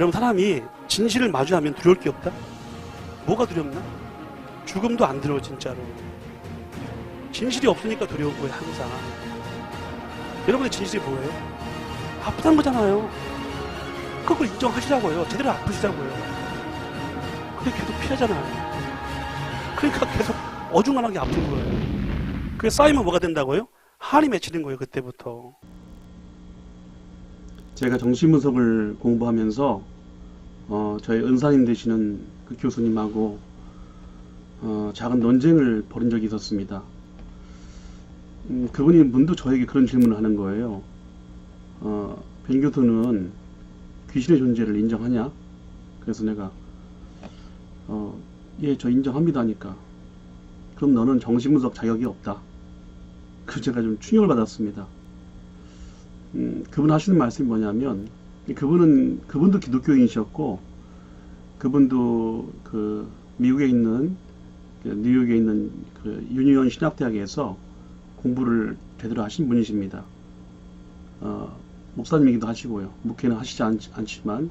여러분 사람이 진실을 마주하면 두려울 게 없다? 뭐가 두렵나? 죽음도 안 두려워 진짜로. 진실이 없으니까 두려운 거예요 항상. 여러분의 진실이 뭐예요? 아프다는 거잖아요. 그걸 인정하시라고요. 제대로 아프시라고요. 근데 계속 피하잖아요. 그러니까 계속 어중간하게 아픈 거예요. 그게 쌓이면 뭐가 된다고요? 한이 맺히는 거예요 그때부터. 제가 정신분석을 공부하면서 어, 저희 은사님 되시는 그 교수님하고 어, 작은 논쟁을 벌인 적이 있었습니다. 음, 그분이 문득 저에게 그런 질문을 하는 거예요. 어, 벤 교수는 귀신의 존재를 인정하냐? 그래서 내가 어, 예, 저 인정합니다 하니까 그럼 너는 정신분석 자격이 없다. 그 제가 좀 충격을 받았습니다. 음, 그분 하시는 말씀이 뭐냐면 그분은 그분도 기독교인이셨고 그분도 그 미국에 있는 그 뉴욕에 있는 그 유니온 신학대학에서 공부를 제대로 하신 분이십니다. 어, 목사님이기도 하시고요. 목회는 하시지 않, 않지만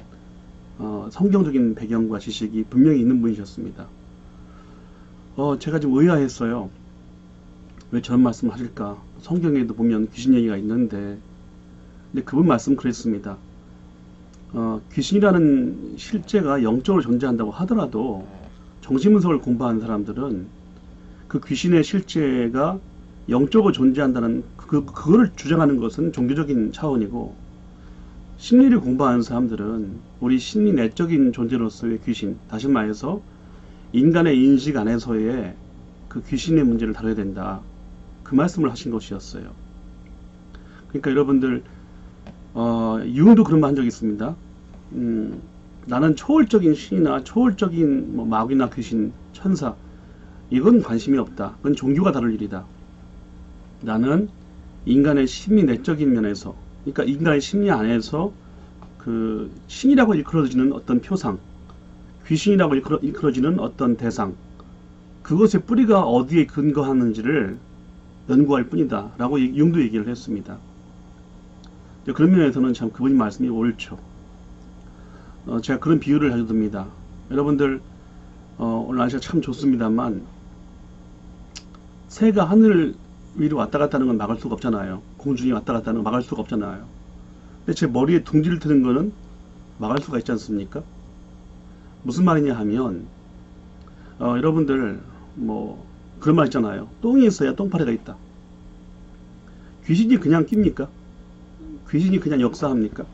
어, 성경적인 배경과 지식이 분명히 있는 분이셨습니다. 어, 제가 좀 의아했어요. 왜 저런 말씀을 하실까? 성경에도 보면 귀신 얘기가 있는데 근데 그분 말씀 그랬습니다. 어, 귀신이라는 실제가 영적으로 존재한다고 하더라도 정신분석을 공부하는 사람들은 그 귀신의 실제가 영적으로 존재한다는 그, 그거를 주장하는 것은 종교적인 차원이고 심리를 공부하는 사람들은 우리 심리 내적인 존재로서의 귀신, 다시 말해서 인간의 인식 안에서의 그 귀신의 문제를 다뤄야 된다. 그 말씀을 하신 것이었어요. 그러니까 여러분들 어, 유흥도 그런 말 한 적이 있습니다. 음, 나는 초월적인 신이나 초월적인 뭐 마귀나 귀신, 천사 이건 관심이 없다. 그건 종교가 다룰 일이다. 나는 인간의 심리 내적인 면에서, 그러니까 인간의 심리 안에서 그 신이라고 일컬어지는 어떤 표상, 귀신이라고 일컬어, 일컬어지는 어떤 대상, 그것의 뿌리가 어디에 근거하는지를 연구할 뿐이다. 라고 융도 얘기를 했습니다. 그런 면에서는 참 그분이 말씀이 옳죠. 어, 제가 그런 비유를 자주 듭니다. 여러분들, 어, 오늘 날씨가 참 좋습니다만, 새가 하늘 위로 왔다 갔다 하는 건 막을 수가 없잖아요. 공중에 왔다 갔다 하는 건 막을 수가 없잖아요. 근데 제 머리에 둥지를 트는 거는 막을 수가 있지 않습니까? 무슨 말이냐 하면, 어, 여러분들, 뭐, 그런 말 있잖아요. 똥이 있어야 똥파리가 있다. 귀신이 그냥 낍니까? 귀신이 그냥 역사합니까?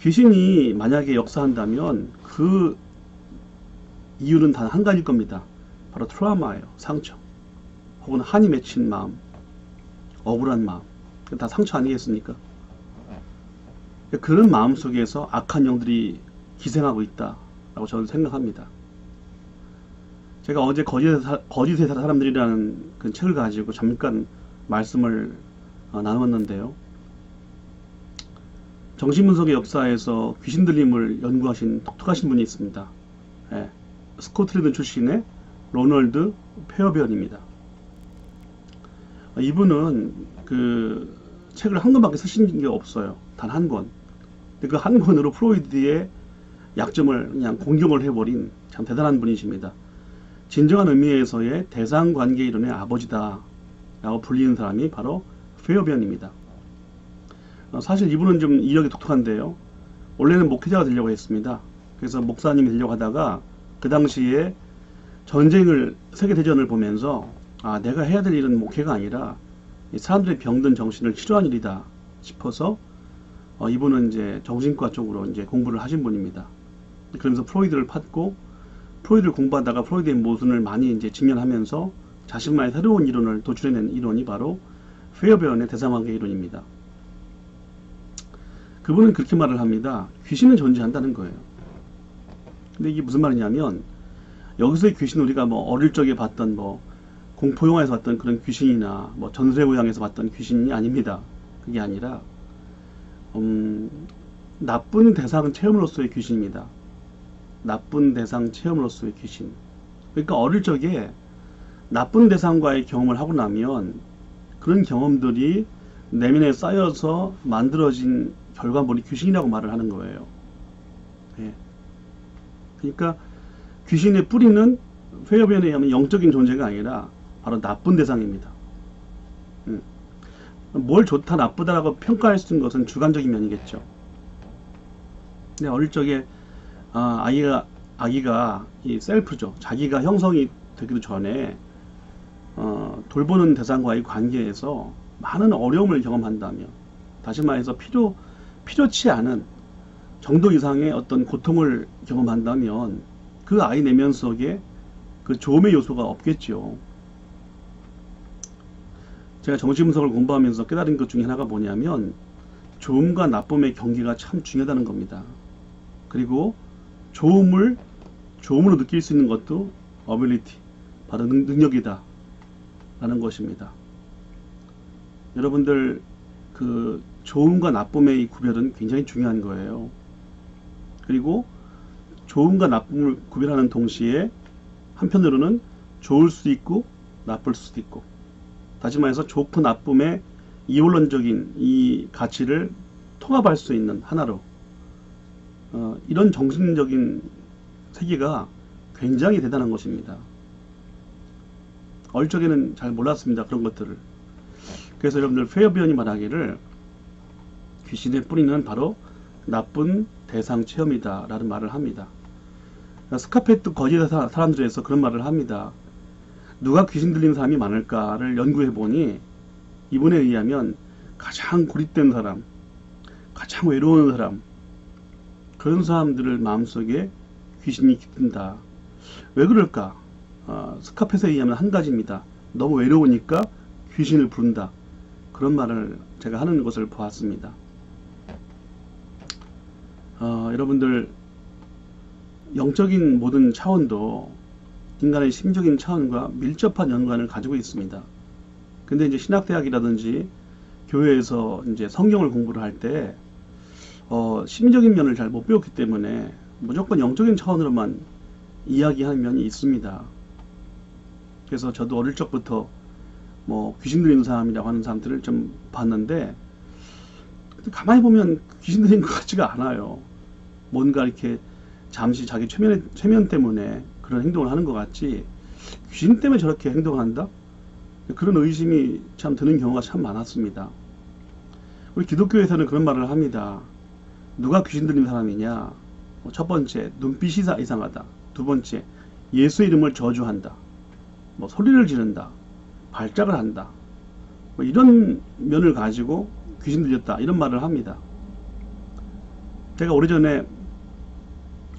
귀신이 만약에 역사한다면 그 이유는 단 한 가지일 겁니다. 바로 트라우마예요. 상처. 혹은 한이 맺힌 마음. 억울한 마음. 다 상처 아니겠습니까? 그런 마음 속에서 악한 영들이 기생하고 있다라고 저는 생각합니다. 제가 어제 거짓의 사람들이라는 그 책을 가지고 잠깐 말씀을 어, 나누었는데요. 정신분석의 역사에서 귀신 들림을 연구하신 독특하신 분이 있습니다. 예, 스코틀랜드 출신의 로널드 페어변입니다. 어, 이분은 그 책을 한 권밖에 쓰신 게 없어요. 단 한 권. 그 한 권으로 프로이드의 약점을 그냥 공격을 해버린 참 대단한 분이십니다. 진정한 의미에서의 대상관계 이론의 아버지다 라고 불리는 사람이 바로 페어변입니다. 어, 사실 이분은 좀 이력이 독특한데요. 원래는 목회자가 되려고 했습니다. 그래서 목사님이 되려고 하다가 그 당시에 전쟁을 세계대전을 보면서 아 내가 해야 될 일은 목회가 아니라 이 사람들의 병든 정신을 치료하는 일이다 싶어서 어, 이분은 이제 정신과 쪽으로 이제 공부를 하신 분입니다. 그러면서 프로이드를 팠고 프로이드를 공부하다가 프로이드의 모순을 많이 이제 직면하면서 자신만의 새로운 이론을 도출해낸 이론이 바로 페어베언의 대상관계 이론입니다. 그분은 그렇게 말을 합니다. 귀신은 존재한다는 거예요. 근데 이게 무슨 말이냐면 여기서의 귀신 우리가 뭐 어릴 적에 봤던 뭐 공포 영화에서 봤던 그런 귀신이나 뭐 전세고향에서 봤던 귀신이 아닙니다. 그게 아니라 음, 나쁜 대상 체험으로서의 귀신입니다. 나쁜 대상 체험으로서의 귀신. 그러니까 어릴 적에 나쁜 대상과의 경험을 하고 나면 그런 경험들이 내면에 쌓여서 만들어진 결과물이 귀신이라고 말을 하는 거예요. 예. 그러니까 귀신의 뿌리는 회협연에 의하면 영적인 존재가 아니라 바로 나쁜 대상입니다. 음. 뭘 좋다 나쁘다라고 평가할 수 있는 것은 주관적인 면이겠죠. 근데 어릴 적에 아, 아이가 아기가 이 셀프죠. 자기가 형성이 되기도 전에 어, 돌보는 대상과의 관계에서 많은 어려움을 경험한다면 다시 말해서 필요 필요치 않은 정도 이상의 어떤 고통을 경험한다면 그 아이 내면 속에 그 조음의 요소가 없겠죠. 제가 정신분석을 공부하면서 깨달은 것 중에 하나가 뭐냐면 좋음과 나쁨의 경계가 참 중요하다는 겁니다. 그리고 좋음을 좋음으로 느낄 수 있는 것도 어빌리티, 바로 능, 능력이다. 라는 것입니다. 여러분들 그 좋음과 나쁨의 이 구별은 굉장히 중요한 거예요. 그리고 좋음과 나쁨을 구별하는 동시에 한편으로는 좋을 수도 있고 나쁠 수도 있고 다시 말해서 좋고 나쁨의 이원론적인 이 가치를 통합할 수 있는 하나로 어, 이런 정신적인 세계가 굉장히 대단한 것입니다. 어릴 적에는 잘 몰랐습니다. 그런 것들을. 그래서 여러분들 페어비언이 말하기를 귀신의 뿌리는 바로 나쁜 대상 체험이다 라는 말을 합니다. 스카페트 거짓의 사- 사람들에서 그런 말을 합니다. 누가 귀신 들린 사람이 많을까를 연구해 보니 이분에 의하면 가장 고립된 사람, 가장 외로운 사람, 그런 사람들을 마음속에 귀신이 깃든다. 왜 그럴까? 어, 스카펫에 의하면 한 가지입니다. 너무 외로우니까 귀신을 부른다. 그런 말을 제가 하는 것을 보았습니다. 어, 여러분들 영적인 모든 차원도 인간의 심적인 차원과 밀접한 연관을 가지고 있습니다. 근데 이제 신학대학이라든지 교회에서 이제 성경을 공부를 할때 어, 심적인 면을 잘 못 배웠기 때문에 무조건 영적인 차원으로만 이야기하는 면이 있습니다. 그래서 저도 어릴 적부터 뭐 귀신 들리는 사람이라고 하는 사람들을 좀 봤는데 가만히 보면 귀신 들린 것 같지가 않아요. 뭔가 이렇게 잠시 자기 최면, 최면 때문에 그런 행동을 하는 것 같지 귀신 때문에 저렇게 행동을 한다? 그런 의심이 참 드는 경우가 참 많았습니다. 우리 기독교에서는 그런 말을 합니다. 누가 귀신 들린 사람이냐? 뭐첫 번째, 눈빛이 이상하다. 두 번째, 예수 이름을 저주한다. 뭐 소리를 지른다. 발작을 한다. 뭐 이런 면을 가지고 귀신 들렸다. 이런 말을 합니다. 제가 오래전에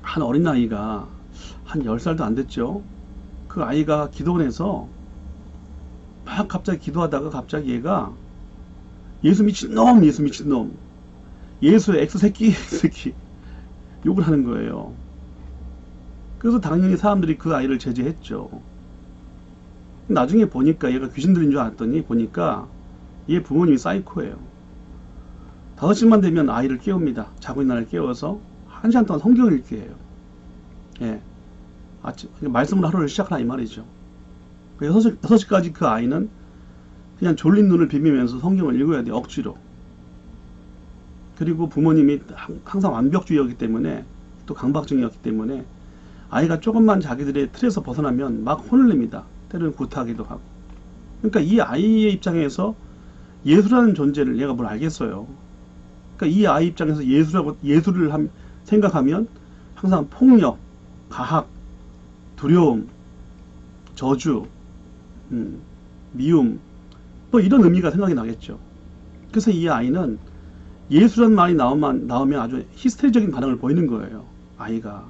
한 어린 아이가 한 10살도 안 됐죠. 그 아이가 기도원에서 막 갑자기 기도하다가 갑자기 얘가 예수 미친놈, 예수 미친놈, 예수의 엑스 새끼, 엑스새끼 욕을 하는 거예요. 그래서 당연히 사람들이 그 아이를 제재했죠. 나중에 보니까 얘가 귀신 들린 줄 알았더니 보니까 얘 부모님이 사이코예요. 5시만 되면 아이를 깨웁니다. 자고 있는 아이를 깨워서 한 시간 동안 성경을 읽게 해요. 예. 아침, 말씀으로 하루를 시작하라 이 말이죠. 6시, 6시까지 그 아이는 그냥 졸린 눈을 비비면서 성경을 읽어야 돼요. 억지로. 그리고 부모님이 항- 항상 완벽주의였기 때문에 또 강박증이었기 때문에 아이가 조금만 자기들의 틀에서 벗어나면 막 혼을 냅니다. 때로는 구타하기도 하고. 그러니까 이 아이의 입장에서 예수라는 존재를 얘가 뭘 알겠어요. 그러니까 이 아이 입장에서 예수라고 예수를 함- 생각하면 항상 폭력, 가학, 두려움, 저주, 음, 미움, 뭐 이런 의미가 생각이 나겠죠. 그래서 이 아이는 예수라는 말이 나오면, 나오면 아주 히스테리적인 반응을 보이는 거예요. 아이가.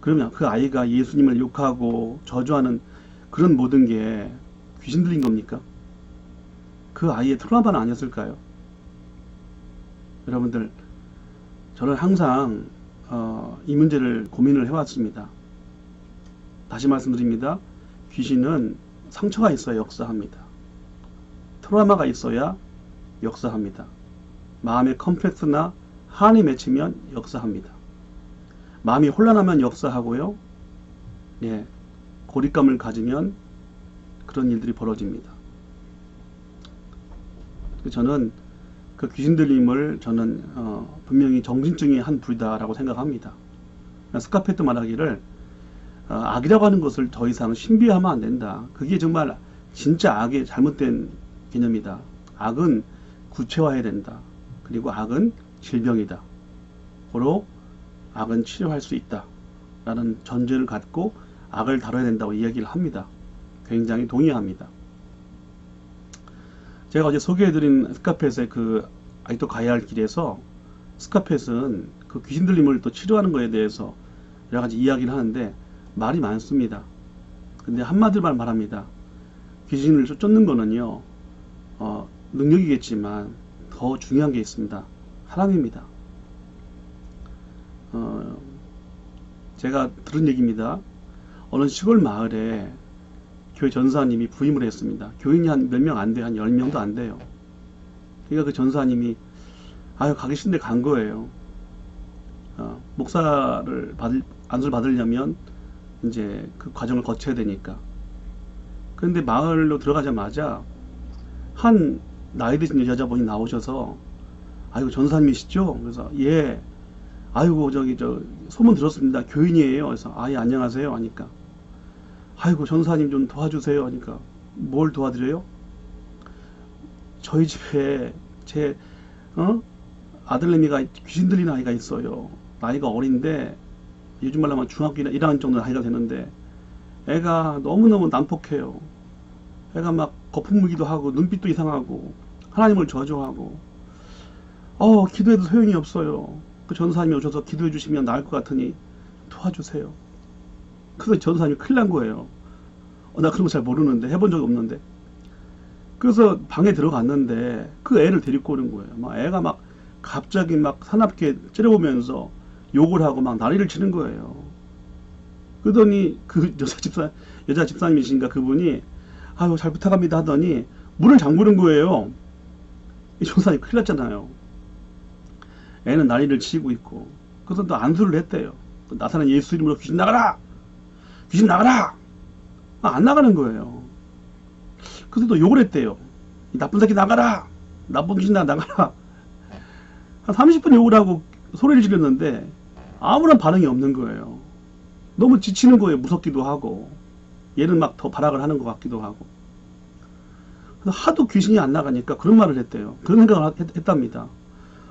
그러면 그 아이가 예수님을 욕하고 저주하는 그런 모든 게 귀신 들린 겁니까? 그 아이의 트라우마는 아니었을까요? 여러분들, 저는 항상 어, 이 문제를 고민을 해왔습니다. 다시 말씀드립니다. 귀신은 상처가 있어야 역사합니다. 트라우마가 있어야 역사합니다. 마음의 컴플렉스나 한이 맺히면 역사합니다. 마음이 혼란하면 역사하고요. 예, 고립감을 가지면 그런 일들이 벌어집니다. 저는 그 귀신 들림을 저는 어, 분명히 정신증의 한 부이다라고 생각합니다. 스카페트 말하기를 어, 악이라고 하는 것을 더 이상 신비하면 안 된다. 그게 정말 진짜 악의 잘못된 개념이다. 악은 구체화해야 된다. 그리고 악은 질병이다. 고로 악은 치료할 수 있다. 라는 전제를 갖고 악을 다뤄야 된다고 이야기를 합니다. 굉장히 동의합니다. 제가 어제 소개해드린 스카펫의 그 아직도 가야 할 길에서 스카펫은 그 귀신 들림을 또 치료하는 거에 대해서 여러 가지 이야기를 하는데 말이 많습니다. 근데 한마디로만 말합니다. 귀신을 쫓- 쫓는 거는요, 어, 능력이겠지만 더 중요한 게 있습니다. 하나님입니다. 어, 제가 들은 얘기입니다. 어느 시골 마을에 교회 전사님이 부임을 했습니다. 교인이 한 몇 명 안 돼요. 한 10명도 안 돼요. 그러니까 그 전사님이 아유 가기 싫은데 간 거예요. 어, 목사를 받을 안수를 받으려면 이제 그 과정을 거쳐야 되니까. 그런데 마을로 들어가자마자 한 나이 드신 여자분이 나오셔서 아이고 전사님이시죠? 그래서 예. 아이고 저기 저 소문 들었습니다. 교인이에요. 그래서 아예 안녕하세요 하니까 아이고 전사님 좀 도와주세요 하니까 뭘 도와드려요? 저희 집에 제 어? 아들내미가 귀신 들린 아이가 있어요. 나이가 어린데 요즘 말로 하면 중학교 1학년 정도 나이가 되는데 애가 너무너무 난폭해요. 애가 막 거품 무기도 하고 눈빛도 이상하고 하나님을 저주하고 어 기도해도 소용이 없어요. 그 전사님이 오셔서 기도해 주시면 나을 것 같으니 도와주세요. 그래서 전사님이 큰일 난 거예요. 어, 나 그런 거 잘 모르는데 해본 적이 없는데 그래서 방에 들어갔는데 그 애를 데리고 오는 거예요. 막 애가 막 갑자기 막 사납게 째려보면서 욕을 하고 막 난리를 치는 거예요. 그러더니 그 여자 집사 여자 집사님이신가 그분이 아유 잘 부탁합니다 하더니 문을 잠그는 거예요. 이 조사님 큰일 났잖아요. 애는 난리를 치고 있고 그래서 또 안수를 했대요. 나사는 예수 이름으로 귀신 나가라! 귀신 나가라! 아, 안 나가는 거예요. 그래서 또 욕을 했대요. 이 나쁜 새끼 나가라! 나쁜 귀신 나 나가라! 한 30분 욕을 하고 소리를 지르는데 아무런 반응이 없는 거예요. 너무 지치는 거예요. 무섭기도 하고. 얘는 막 더 발악을 하는 것 같기도 하고. 그래서 하도 귀신이 안 나가니까 그런 말을 했대요. 그런 생각을 했, 했답니다.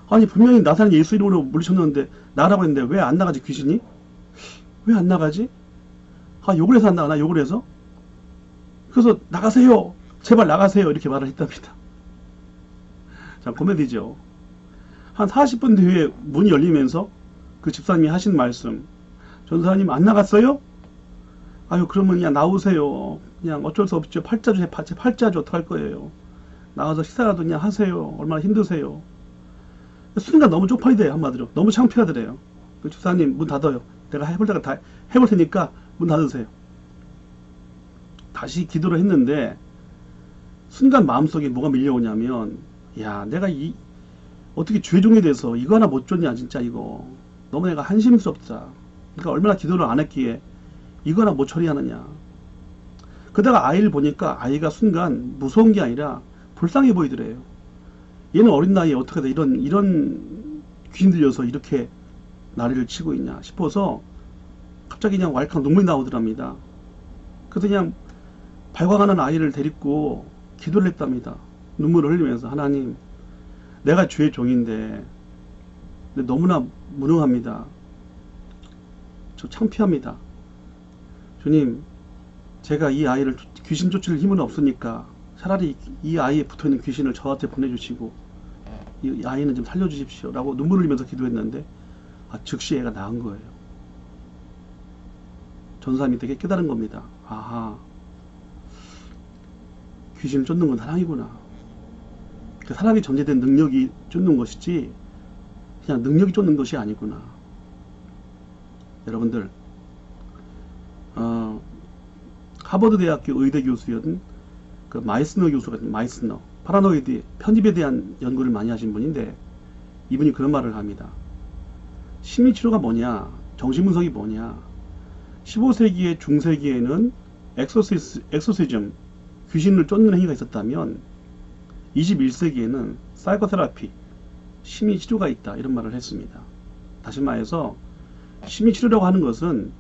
아니 분명히 나사는 예수 이름으로 물리쳤는데 나라고 했는데 왜 안 나가지 귀신이? 왜 안 나가지? 아 욕을 해서 안 나가나 욕을 해서? 그래서 나가세요 제발 나가세요. 이렇게 말을 했답니다. 자 코미디죠. 한 40분 뒤에 문이 열리면서 그 집사님이 하신 말씀. 전사님 안 나갔어요? 아유 그러면 그냥 나오세요. 그냥 어쩔 수 없죠. 팔자주 제 팔자주 어떡할 거예요. 나가서 식사라도 그냥 하세요. 얼마나 힘드세요. 순간 너무 쪽팔리대요 한마디로. 너무 창피하더래요. 그 집사님 문 닫아요. 내가 해볼 때가 다 해볼 테니까 문 닫으세요. 다시 기도를 했는데 순간 마음속에 뭐가 밀려오냐면 야 내가 이 어떻게 죄종이 돼서 이거 하나 못 줬냐 진짜 이거. 너무 내가 한심스럽다. 그러니까 얼마나 기도를 안 했기에 이거 하나 못 처리하느냐. 그러다가 아이를 보니까 아이가 순간 무서운 게 아니라 불쌍해 보이더래요. 얘는 어린 나이에 어떻게 이런 이런 귀신 들려서 이렇게 나리를 치고 있냐 싶어서 갑자기 그냥 왈칵 눈물이 나오더랍니다. 그래서 그냥 발광하는 아이를 데리고 기도를 했답니다. 눈물을 흘리면서 하나님 내가 주의 종인데 너무나 무능합니다. 저 창피합니다. 주님 제가 이 아이를 귀신 쫓을 힘은 없으니까 차라리 이 아이에 붙어있는 귀신을 저한테 보내주시고 이 아이는 좀 살려주십시오 라고 눈물을 흘리면서 기도했는데 아, 즉시 애가 나은 거예요 전사님이 되게 깨달은 겁니다 아하 귀신을 쫓는 건 사랑이구나 그 사랑이 전제된 능력이 쫓는 것이지 그냥 능력이 쫓는 것이 아니구나 여러분들 어, 하버드 대학교 의대 교수였던 그 마이스너 교수가 마이스너 파라노이드 편집에 대한 연구를 많이 하신 분인데 이분이 그런 말을 합니다. 심리치료가 뭐냐? 정신분석이 뭐냐? 15세기의 중세기에는 엑소시스, 엑소시즘, 귀신을 쫓는 행위가 있었다면 21세기에는 사이코테라피, 심리 치료가 있다 이런 말을 했습니다. 다시 말해서 심리 치료라고 하는 것은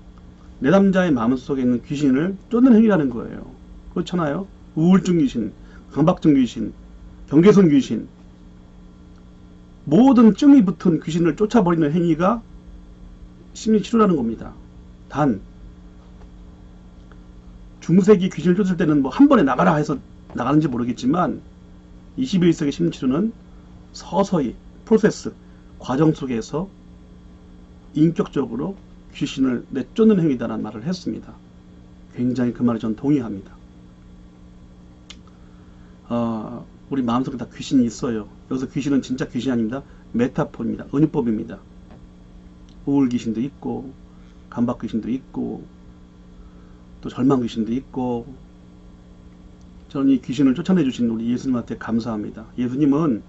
내담자의 마음속에 있는 귀신을 쫓는 행위라는 거예요. 그렇잖아요. 우울증 귀신, 강박증 귀신, 경계선 귀신, 모든 증이 붙은 귀신을 쫓아버리는 행위가 심리 치료라는 겁니다. 단 중세기 귀신을 쫓을 때는 뭐 한 번에 나가라 해서 나가는지 모르겠지만 21세기 심리 치료는 서서히 프로세스 과정 속에서 인격적으로 귀신을 내쫓는 행위다라는 말을 했습니다. 굉장히 그 말에 전 동의합니다. 어, 우리 마음속에 다 귀신이 있어요. 여기서 귀신은 진짜 귀신이 아닙니다. 메타포입니다. 은유법입니다. 우울 귀신도 있고, 감박 귀신도 있고, 또 절망 귀신도 있고, 저는 이 귀신을 쫓아내 주신 우리 예수님한테 감사합니다. 예수님은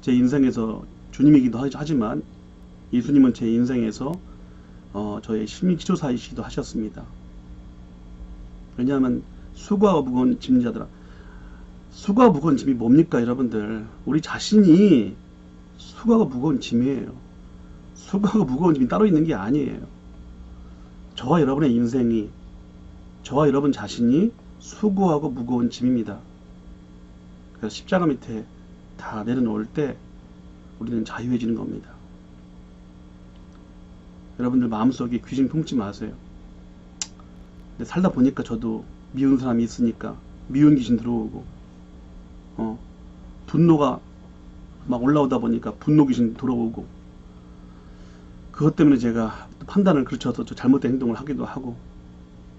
제 인생에서 주님이기도 하- 하지만 예수님은 제 인생에서 어, 저의 심리치료사이시기도 하셨습니다. 왜냐하면 수고하고 무거운 짐자들아 수고하고 무거운 짐이 뭡니까 여러분들 우리 자신이 수고하고 무거운 짐이에요. 수고하고 무거운 짐이 따로 있는 게 아니에요. 저와 여러분의 인생이 저와 여러분 자신이 수고하고 무거운 짐입니다. 그래서 십자가 밑에 다 내려놓을 때 우리는 자유해지는 겁니다. 여러분들 마음속에 귀신 품지 마세요. 근데 살다 보니까 저도 미운 사람이 있으니까 미운 귀신 들어오고, 어, 분노가 막 올라오다 보니까 분노 귀신 들어오고, 그것 때문에 제가 판단을 그르쳐서 저 잘못된 행동을 하기도 하고,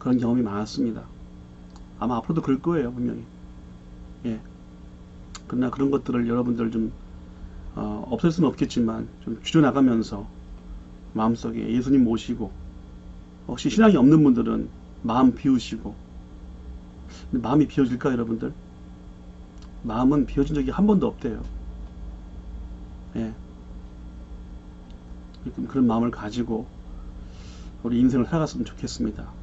그런 경험이 많았습니다. 아마 앞으로도 그럴 거예요, 분명히. 예. 그러나 그런 것들을 여러분들 좀, 어, 없앨 수는 없겠지만, 좀 줄여나가면서, 마음속에 예수님 모시고, 혹시 신앙이 없는 분들은 마음 비우시고, 근데 마음이 비워질까, 여러분들? 마음은 비워진 적이 한 번도 없대요. 예. 그런 마음을 가지고, 우리 인생을 살아갔으면 좋겠습니다.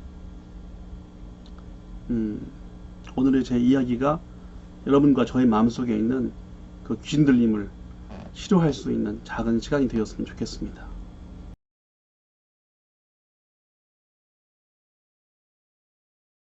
음, 오늘의 제 이야기가 여러분과 저의 마음속에 있는 그 귀신 들림을 치료할 수 있는 작은 시간이 되었으면 좋겠습니다.